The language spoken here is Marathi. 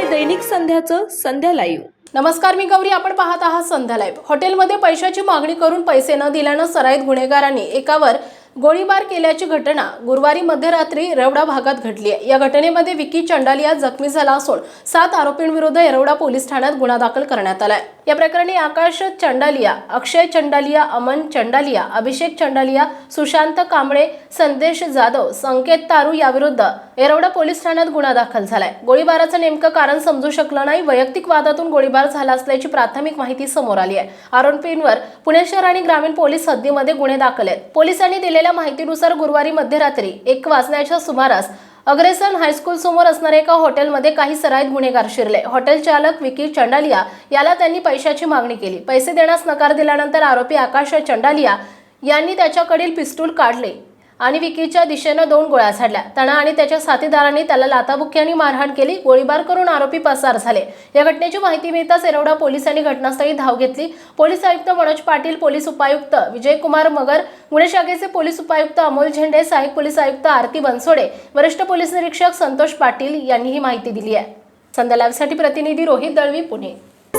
आहे दैनिक संध्याचं संध्या लाईव्ह नमस्कार मी गौरी. आपण पाहत आहात संध्या लाईव्ह हॉटेलमध्ये पैशाची मागणी करून पैसे न दिल्यानं सराईत गुन्हेगारांनी एकावर गोळीबार केल्याची घटना गुरुवारी मध्यरात्री येरवडा भागात घडली आहे या घटनेमध्ये विकी चंडालिया जखमी झाला असून सात आरोपींविरुद्ध येरवडा पोलीस ठाण्यात गुन्हा दाखल करण्यात आलाय. या प्रकरणी आकाश चंडालिया अक्षय चंडालिया अमन चंडालिया अभिषेक चंडालिया सुशांत कांबळे संदेश जाधव संकेत तारू याविरुद्ध येरवडा पोलीस ठाण्यात गुन्हा दाखल झालाय. गोळीबाराचं नेमकं कारण समजू शकलं नाही. वैयक्तिक वादातून गोळीबार झाला असल्याची प्राथमिक माहिती समोर आली आहे आरोपींवर पुणे शहर आणि ग्रामीण पोलीस हद्दीमध्ये गुन्हे दाखल आहेत. पोलिसांनी दिले मिळालेल्या माहितीनुसार गुरुवारी मध्यरात्री एक वाजण्याच्या सुमारास अग्रेसन हायस्कूल समोर असणाऱ्या एका हॉटेलमध्ये काही सराईत गुन्हेगार शिरले. हॉटेल चालक विकी चंडालिया याला त्यांनी पैशाची मागणी केली. पैसे देण्यास नकार दिल्यानंतर आरोपी आकाश चंडालिया यांनी त्याच्याकडील पिस्तूल काढले. आणि विकीच्या दिशेनं दोन गोळ्या झाडल्या. तणा आणि त्याच्या साथीदारांनी त्याला लाताबुक्यांनी मारहाण केली. गोळीबार करून आरोपी पसार झाले. या घटनेची माहिती मिळताच येरवडा पोलिसांनी घटनास्थळी धाव घेतली. पोलीस आयुक्त मनोज पाटील पोलीस उपायुक्त विजयकुमार मगर गुन्हे शाखेचे पोलीस उपायुक्त अमोल झेंडे सहाय्यक पोलीस आयुक्त आरती बनसोडे वरिष्ठ पोलीस निरीक्षक संतोष पाटील यांनी ही माहिती दिली आहे. संध्या लाईव्हसाठी प्रतिनिधी रोहित दळवी पुणे.